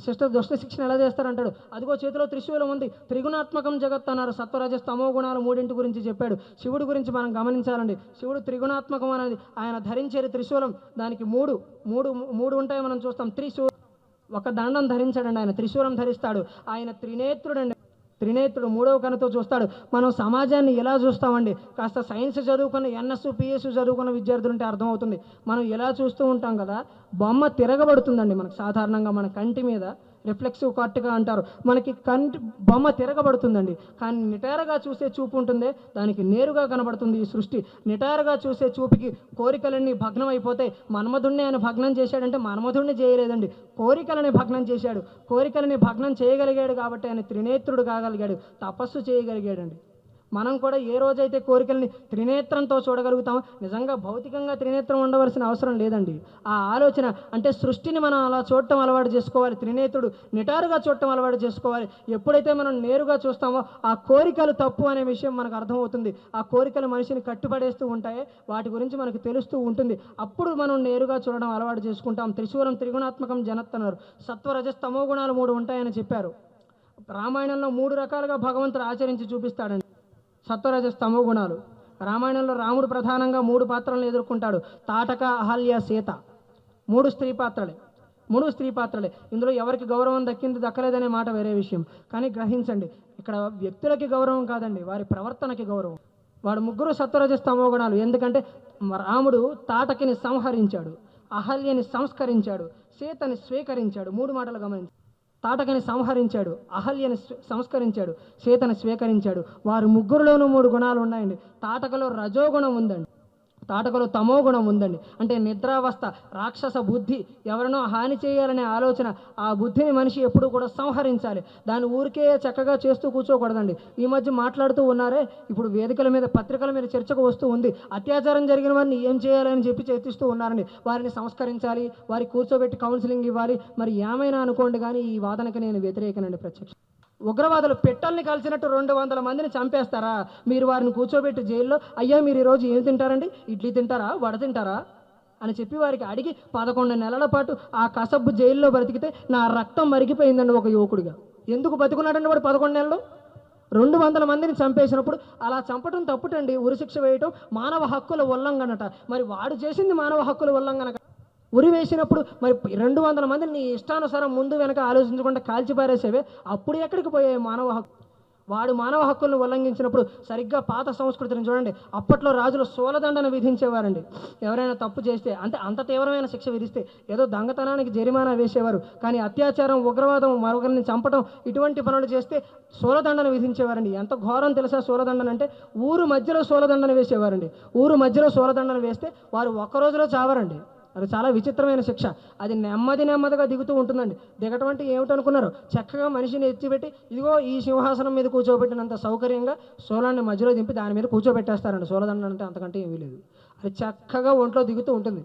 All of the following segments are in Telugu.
సిస్టర్ దుష్ట శిక్షణ ఎలా చేస్తారంటాడు? అదిగో చేతిలో త్రిశూలం ఉంది. త్రిగుణాత్మకం జగత్ అన్నారు. సత్వరజ తమో గుణాలు మూడింటి గురించి చెప్పాడు. శివుడి గురించి మనం గమనించాలండి. శివుడు త్రిగుణాత్మకం అనేది ఆయన ధరించేది త్రిశూలం. దానికి మూడు మూడు మూడు ఉంటాయి మనం చూస్తాం. త్రిశూ ఒక దండం ధరించాడండి ఆయన. త్రిశూలం ధరిస్తాడు. ఆయన త్రినేత్రుడండి. త్రినేత్రుడు మూడవ కనుతో చూస్తాడు. మనం సమాజాన్ని ఎలా చూస్తామండి? కాస్త సైన్స్ చదువుకున్న ఎన్ఎస్ పిఎస్ చదువుకున్న విద్యార్థులు ఉంటే అర్థమవుతుంది. మనం ఎలా చూస్తూ ఉంటాం కదా బొమ్మ తిరగబడుతుందండి మనకు సాధారణంగా మన కంటి మీద. రిఫ్లెక్సివ్ కార్ట్గా అంటారు. మనకి కంటి బొమ్మ తిరగబడుతుందండి. కానీ నిటారుగా చూసే చూపు ఉంటుందే దానికి నేరుగా కనబడుతుంది ఈ సృష్టి. నిటారుగా చూసే చూపుకి కోరికలన్నీ భగ్నం అయిపోతాయి మన్మధుణ్ణి ఆయన భగ్నం చేశాడంటే మన్మధుణ్ణి చేయలేదండి. కోరికలని భగ్నం చేశాడు. కోరికలని భగ్నం చేయగలిగాడు కాబట్టి ఆయన త్రినేత్రుడు కాగలిగాడు. తపస్సు చేయగలిగాడండి. మనం కూడా ఏ రోజైతే కోరికల్ని త్రినేత్రంతో చూడగలుగుతామో నిజంగా భౌతికంగా త్రినేత్రం ఉండవలసిన అవసరం లేదండి. ఆ ఆలోచన అంటే సృష్టిని మనం అలా చూడటం అలవాటు చేసుకోవాలి త్రినేత్రుడు నిటారుగా చూడటం అలవాటు చేసుకోవాలి. ఎప్పుడైతే మనం నేరుగా చూస్తామో ఆ కోరికలు తప్పు అనే విషయం మనకు అర్థమవుతుంది. ఆ కోరికలు మనిషిని కట్టుబడేస్తూ ఉంటాయి వాటి గురించి మనకు తెలుస్తూ ఉంటుంది. అప్పుడు మనం నేరుగా చూడడం అలవాటు చేసుకుంటాం. త్రిశూలం త్రిగుణాత్మకం జనత్ అన్నారు. సత్వరజస్ తమో గుణాలు మూడు ఉంటాయని చెప్పారు. రామాయణంలో మూడు రకాలుగా భగవంతుడు ఆచరించి చూపిస్తాడండి. సత్వరజస్ తమో గుణాలు రామాయణంలో రాముడు ప్రధానంగా మూడు పాత్రలను ఎదుర్కొంటాడు. తాటక అహల్య సీత. మూడు స్త్రీ పాత్రలే. మూడు స్త్రీ పాత్రలే. ఇందులో ఎవరికి గౌరవం దక్కింది దక్కలేదనే మాట వేరే విషయం. కానీ గ్రహించండి ఇక్కడ వ్యక్తులకి గౌరవం కాదండి వారి ప్రవర్తనకి గౌరవం. వాడు ముగ్గురు సత్వరజస్తమో గుణాలు ఎందుకంటే రాముడు తాటకిని సంహరించాడు అహల్యని సంస్కరించాడు సీతని స్వీకరించాడు. మూడు మాటలు గమనించి తాటకని సంహరించాడు అహల్యని సంస్కరించాడు సీతను స్వీకరించాడు. వారు ముగ్గురులోనూ మూడు గుణాలు ఉన్నాయండి తాటకలో రజోగుణం ఉందండి. తాటకలో తమో గుణం ఉందండి. అంటే నిద్రావస్థ రాక్షస బుద్ధి ఎవరినో హాని చేయాలనే ఆలోచన ఆ బుద్ధిని మనిషి ఎప్పుడూ కూడా సంహరించాలి. దాని ఊరికే చక్కగా చేస్తూ కూర్చోకూడదండి. ఈ మధ్య మాట్లాడుతూ ఉన్నారే ఇప్పుడు వేదికల మీద పత్రికల మీద చర్చకు వస్తూ ఉంది. అత్యాచారం జరిగిన వారిని ఏం చేయాలని చెప్పి చర్చిస్తూ ఉన్నారండి. వారిని సంస్కరించాలి వారి కూర్చోబెట్టి కౌన్సిలింగ్ ఇవ్వాలి. మరి ఏమైనా అనుకోండి కానీ ఈ వాదనకి నేను వ్యతిరేకనండి ప్రత్యక్ష ఉగ్రవాదులు పెట్టల్ని కలిసినట్టు రెండు వందల మందిని చంపేస్తారా? మీరు వారిని కూర్చోబెట్టి జైల్లో అయ్యా మీరు ఈరోజు ఏం తింటారండి? ఇడ్లీ తింటారా? వడ తింటారా? అని చెప్పి వారికి అడిగి పదకొండు నెలల పాటు ఆ కసబ్బు జైల్లో బ్రతికితే నా రక్తం మరిగిపోయిందండి ఒక యువకుడిగా. ఎందుకు బతుకున్నాడండి వాడు పదకొండు నెలలు? రెండు వందల మందిని చంపేసినప్పుడు అలా చంపటం తప్పుటండి. ఉరిశిక్ష వేయటం మానవ హక్కుల ఉల్లంఘనట. మరి వాడు చేసింది మానవ హక్కుల ఉల్లంఘన ఉరి వేసినప్పుడు మరి రెండు వందల మందిని నీ ఇష్టానుసారం ముందు వెనక ఆలోచించకుండా కాల్చిపారేసేవే? అప్పుడు ఎక్కడికి పోయాయి మానవ హక్కు? వాడు మానవ హక్కులను ఉల్లంఘించినప్పుడు సరిగ్గా పాత సంస్కృతిని చూడండి. అప్పట్లో రాజులు సోలదండన విధించేవారండి. ఎవరైనా తప్పు చేస్తే అంటే అంత తీవ్రమైన శిక్ష విధిస్తే ఏదో దొంగతనానికి జరిమానా వేసేవారు. కానీ అత్యాచారం ఉగ్రవాదం మరొకరిని చంపడం ఇటువంటి పనులు చేస్తే సోలదండన విధించేవారండి. ఎంత ఘోరం తెలుసా సోలదండన అంటే? ఊరు మధ్యలో సోలదండన వేసేవారండి. ఊరు మధ్యలో సోలదండన వేస్తే వారు ఒక్క రోజులో చావరండి. అది చాలా విచిత్రమైన శిక్ష. అది నెమ్మది నెమ్మదిగా దిగుతూ ఉంటుందండి. దిగటం అంటే ఏమిటనుకున్నారు? చక్కగా మనిషిని ఎత్తిపెట్టి ఇదిగో ఈ సింహాసనం మీద కూర్చోబెట్టినంత సౌకర్యంగా సోలాన్ని మధ్యలో దింపి దాని మీద కూర్చోబెట్టేస్తారండి. సోలదండ అంటే అంతకంటే ఏమీ లేదు. అది చక్కగా ఒంట్లో దిగుతూ ఉంటుంది.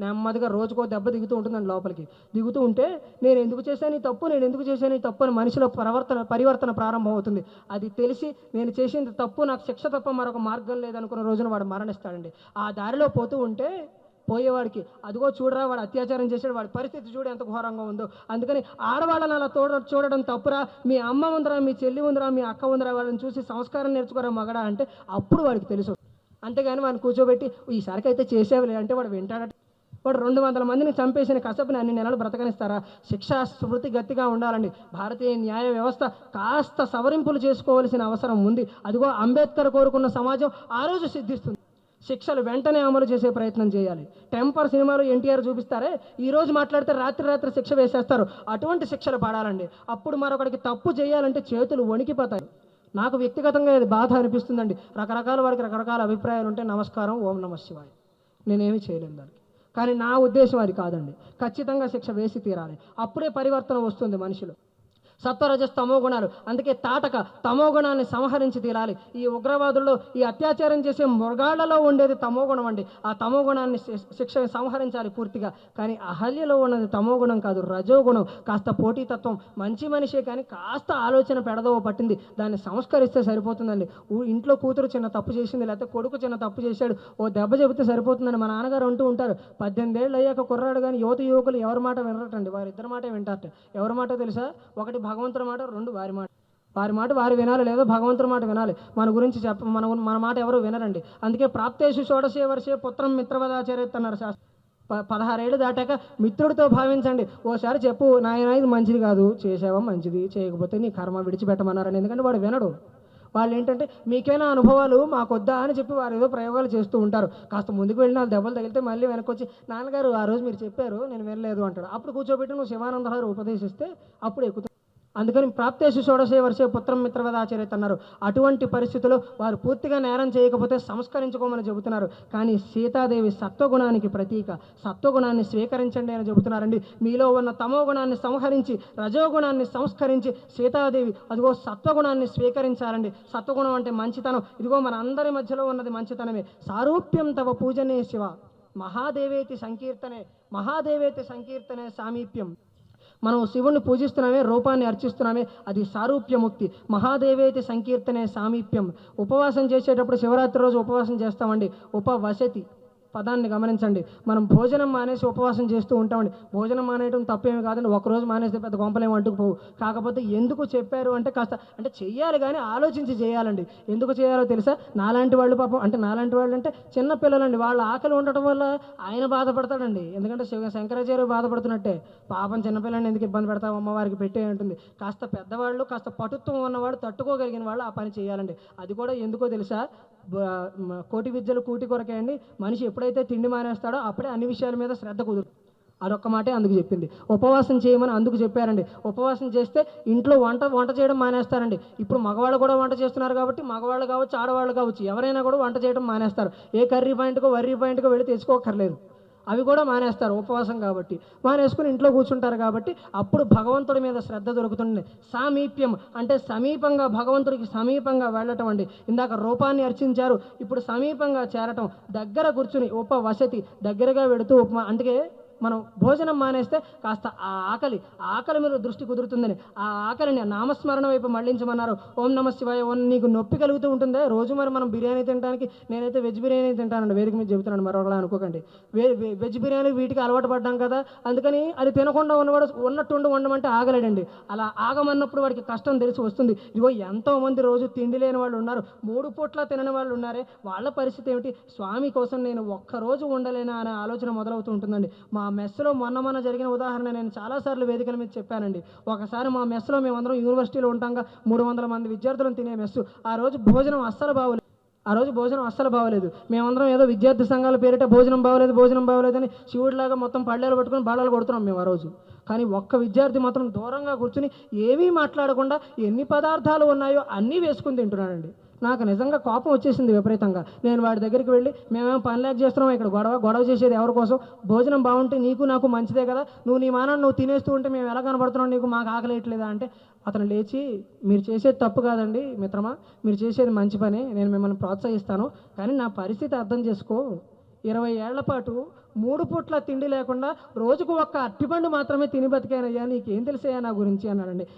నెమ్మదిగా రోజుకో దెబ్బ దిగుతూ ఉంటుందండి లోపలికి. దిగుతూ ఉంటే నేను ఎందుకు చేశాను ఈ తప్పు? నేను ఎందుకు చేశాను ఈ తప్పు? అని మనిషిలో ప్రవర్తన పరివర్తన ప్రారంభం అవుతుంది అది తెలిసి నేను చేసింది తప్పు నాకు శిక్ష తప్ప మరొక మార్గం లేదనుకున్న రోజున వాడు మరణిస్తాడండి. ఆ దారిలో పోతూ ఉంటే పోయేవాడికి అదిగో చూడరా వాడు అత్యాచారం చేశాడు వాడి పరిస్థితి చూడు ఎంత ఘోరంగా ఉందో. అందుకని ఆడవాళ్ళని అలా తోడ చూడడం తప్పురా మీ అమ్మ ఉందిరా మీ చెల్లి ఉందిరా మీ అక్క ఉందిరా వాళ్ళని చూసి సంస్కారం నేర్చుకోరా మగడా అంటే అప్పుడు వాడికి తెలుసు. అంతేగాని వాడిని కూర్చోబెట్టి ఈసారికి అయితే చేసేవలే అంటే వాడు వింటాడట. వాడు రెండు వందల మందిని చంపేసిన కసపుని అన్ని నెలలు బ్రతకనిస్తారా? శిక్షా స్మృతి గట్టిగా ఉండాలండి. భారతీయ న్యాయ వ్యవస్థ కాస్త సవరింపులు చేసుకోవాల్సిన అవసరం ఉంది. అదిగో అంబేద్కర్ కోరుకున్న సమాజం ఆ రోజు సిద్ధిస్తుంది. శిక్షలు వెంటనే అమలు చేసే ప్రయత్నం చేయాలి. టెంపర్ సినిమాలో ఎన్టీఆర్ చూపిస్తారే? ఈరోజు మాట్లాడితే రాత్రి రాత్రి శిక్ష వేసేస్తారు. అటువంటి శిక్షలు పడాలండి. అప్పుడు మరొకడికి తప్పు చేయాలంటే చేతులు వణికిపోతాయి. నాకు వ్యక్తిగతంగా ఇది బాధ అనిపిస్తుందండి. రకరకాల వారికి రకరకాల అభిప్రాయాలు ఉంటే నమస్కారం ఓం నమ శివాయ. నేనేమి చేయలేను దానికి. కానీ నా ఉద్దేశం అది కాదండి. ఖచ్చితంగా శిక్ష వేసి తీరాలి. అప్పుడే పరివర్తన వస్తుంది మనిషిలో. సత్వరజస్ తమో గుణాలు అందుకే తాటక తమో గుణాన్ని సంహరించి తీరాలి. ఈ ఉగ్రవాదుల్లో ఈ అత్యాచారం చేసే మృగాళ్ళలో ఉండేది తమో గుణం అండి. ఆ తమో గుణాన్ని శిక్ష సంహరించాలి పూర్తిగా. కానీ అహల్యలో ఉన్నది తమో గుణం కాదు రజోగుణం. కాస్త పోటీతత్వం మంచి మనిషే కానీ కాస్త ఆలోచన పెడదవ పట్టింది. దాన్ని సంస్కరిస్తే సరిపోతుందండి. ఇంట్లో కూతురు చిన్న తప్పు చేసింది లేకపోతే కొడుకు చిన్న తప్పు చేశాడు ఓ దెబ్బ చెబితే సరిపోతుందని మా నాన్నగారు అంటూ ఉంటారు. పద్దెనిమిది ఏళ్ళు అయ్యాక కుర్రాడు కానీ యువత యువకులు ఎవరి మాట వినరటండి. వారిద్దరి మాట వింటారట. ఎవరి మాట తెలుసా? ఒకటి భగవంతుడి మాట రెండు వారి మాట. వారి మాట వారు వినాలి లేదా భగవంతుడి మాట వినాలి. మన గురించి చెప్ప మన మన మాట ఎవరు వినరండి. అందుకే ప్రాప్తేషు షోడశే వర్షే పుత్రం మిత్రవదాచార్యత్ శాస్త్రం పదహారేళ్ళు దాటాక మిత్రుడితో భావించండి. ఓసారి చెప్పు నాయన ఇది మంచిది కాదు. చేసావా మంచిది. చేయకపోతే నీ కర్మ విడిచిపెట్టమన్నారని. ఎందుకంటే వాడు వినడు. వాళ్ళు ఏంటంటే మీకైనా అనుభవాలు? మాకొద్దా? అని చెప్పి వారు ఏదో ప్రయోగాలు చేస్తూ ఉంటారు. కాస్త ముందుకు వెళ్ళి నాలుగు దెబ్బలు తగిలితే మళ్ళీ వెనక్కి వచ్చి నాన్నగారు ఆ రోజు మీరు చెప్పారు నేను వినలేదు అంటాడు. అప్పుడు కూర్చోబెట్టి నువ్వు శివానందహారు ఉపదేశిస్తే అప్పుడు ఎక్కుతుంది అందుకని ప్రాప్తేషు షోడశే వర్షే పుత్రం మిత్రవదాచరిత అన్నారు అటువంటి పరిస్థితుల్లో వారు పూర్తిగా నేరం చేయకపోతే సంస్కరించుకోమని చెబుతున్నారు. కానీ సీతాదేవి సత్వగుణానికి ప్రతీక. సత్వగుణాన్ని స్వీకరించండి అని చెబుతున్నారండి. మీలో ఉన్న తమో గుణాన్ని సంహరించి రజోగుణాన్ని సంస్కరించి సీతాదేవి అదిగో సత్వగుణాన్ని స్వీకరించాలండి సత్వగుణం అంటే మంచితనం. ఇదిగో మన అందరి మధ్యలో ఉన్నది మంచితనమే. సారూప్యం తవ పూజనే శివ. మహాదేవేతి సంకీర్తనే. మహాదేవేతి సంకీర్తనే సామీప్యం. మనం శివుణ్ణి పూజిస్తున్నామే రూపాన్ని అర్చిస్తున్నామే అది సారూప్యముక్తి. మహాదేవేతి సంకీర్తనే సామీప్యం. ఉపవాసం చేసేటప్పుడు శివరాత్రి రోజు ఉపవాసం చేస్తామండి. ఉపవసతి. పదాన్ని గమనించండి. మనం భోజనం మానేసి ఉపవాసం చేస్తూ ఉంటామండి. భోజనం మానేయడం తప్పేమి కాదండి. ఒకరోజు మానేస్తే పెద్ద గొంపలేం అంటుకుపోవు. కాకపోతే ఎందుకు చెప్పారు అంటే కాస్త అంటే చెయ్యాలి కానీ ఆలోచించి చేయాలండి. ఎందుకు చేయాలో తెలుసా? నాలాంటి వాళ్ళు పాపం అంటే నాలాంటి వాళ్ళు అంటే చిన్న పిల్లలండి. వాళ్ళ ఆకలి ఉండటం వల్ల ఆయన బాధపడతాడండి. ఎందుకంటే శివ శంకరాచార్య బాధపడుతున్నట్టే. పాపం చిన్నపిల్లని ఎందుకు ఇబ్బంది పెడతావు? అమ్మవారికి పెట్టే ఉంటుంది. కాస్త పెద్దవాళ్ళు కాస్త పటుత్వం ఉన్నవాడు తట్టుకోగలిగిన వాళ్ళు ఆ పని చేయాలండి. అది కూడా ఎందుకో తెలుసా? కోటి విద్యలు కూటి కొరకే అండి. మనిషి ఎప్పుడైతే తిండి మానేస్తాడో అప్పుడే అన్ని విషయాల మీద శ్రద్ధ కుదురు అదొక్క మాటే అందుకు చెప్పింది. ఉపవాసం చేయమని అందుకు చెప్పారండి. ఉపవాసం చేస్తే ఇంట్లో వంట వంట చేయడం మానేస్తారండి. ఇప్పుడు మగవాళ్ళు కూడా వంట చేస్తున్నారు కాబట్టి మగవాళ్ళు కావచ్చు ఆడవాళ్ళు కావచ్చు ఎవరైనా కూడా వంట చేయడం మానేస్తారు. ఏ కర్రీ పాయింట్కో వర్రీ పాయింట్కో వెళ్ళి తెచ్చుకోకర్లేదు అవి కూడా మానేస్తారు ఉపవాసం కాబట్టి. మానేసుకుని ఇంట్లో కూర్చుంటారు కాబట్టి అప్పుడు భగవంతుడి మీద శ్రద్ధ దొరుకుతుంది సామీప్యం అంటే సమీపంగా భగవంతుడికి సమీపంగా వెళ్ళటం అండి. ఇందాక రూపాన్ని అర్చించారు ఇప్పుడు సమీపంగా చేరటం. దగ్గర కూర్చుని ఉపవసతి దగ్గరగా వెడుతూ ఉపమా అందుకే మనం భోజనం మానేస్తే కాస్త ఆ ఆకలి ఆకలి మీద దృష్టి కుదురుతుందని ఆ ఆకలిని నామస్మరణ వైపు మళ్ళించమన్నారు ఓం నమ శివాయ. ఓం నీకు నొప్పి కలుగుతూ ఉంటుందా? రోజు మరి మనం బిర్యానీ తినడానికి నేనైతే వెజ్ బిర్యానీ తింటానండి. వేదిక మీద చెబుతున్నాను మరొకలా అనుకోకండి. వెజ్ బిర్యానీ వీటికి అలవాటు పడ్డాం కదా అందుకని అది తినకుండా ఉన్నవాడు ఉన్నట్టుండి ఉండమంటే ఆగలేడండి. అలా ఆగమన్నప్పుడు వాడికి కష్టం తెలిసి వస్తుంది. ఇదిగో ఎంతోమంది రోజు తిండి లేని వాళ్ళు ఉన్నారు మూడు పూట్ల తినని వాళ్ళు ఉన్నారే వాళ్ళ పరిస్థితి ఏమిటి? స్వామి కోసం నేను ఒక్కరోజు ఉండలేనా అనే ఆలోచన మొదలవుతూ ఉంటుందండి. మా మెస్లో మొన్న మొన్న జరిగిన ఉదాహరణ నేను చాలాసార్లు వేదికల మీద చెప్పానండి. ఒకసారి మా మెస్లో మేమందరం యూనివర్సిటీలో ఉంటాంగా మూడు వందల మంది విద్యార్థులను తినే మెస్సు. ఆ రోజు భోజనం అస్సలు బాగోలేదు ఆ రోజు భోజనం అస్సలు బాగోలేదు. మేమందరం ఏదో విద్యార్థి సంఘాల పేరిట భోజనం బాగోలేదు భోజనం బాగోలేదని శివుడిలాగా మొత్తం పళ్ళేలు పట్టుకొని బాళాలు కొడుతున్నాం మేము ఆ రోజు. కానీ ఒక్క విద్యార్థి మాత్రం దూరంగా కూర్చుని ఏమీ మాట్లాడకుండా ఎన్ని పదార్థాలు ఉన్నాయో అన్నీ వేసుకుని తింటున్నాడండి. నాకు నిజంగా కోపం వచ్చేసింది విపరీతంగా. నేను వాడి దగ్గరికి వెళ్ళి మేమేం పని లేక చేస్తున్నాం ఇక్కడ గొడవ గొడవ చేసేది ఎవరి కోసం? భోజనం బాగుంటే నీకు నాకు మంచిదే కదా. నువ్వు నీ మానాన్ని నువ్వు తినేస్తూ ఉంటే మేము ఎలా కనబడుతున్నాం నీకు? మాకు ఆకలేయట్లేదా అంటే అతను లేచి మీరు చేసేది తప్పు కాదండి మిత్రమా. మీరు చేసేది మంచి పని. నేను మిమ్మల్ని ప్రోత్సహిస్తాను. కానీ నా పరిస్థితి అర్థం చేసుకో. ఇరవై ఏళ్ళ పాటు మూడు పూట్ల తిండి లేకుండా రోజుకు ఒక్క అట్టిపండు మాత్రమే తిని బతికానయ్యా. నీకేం తెలిసాయా నా గురించి? అన్నాడండి.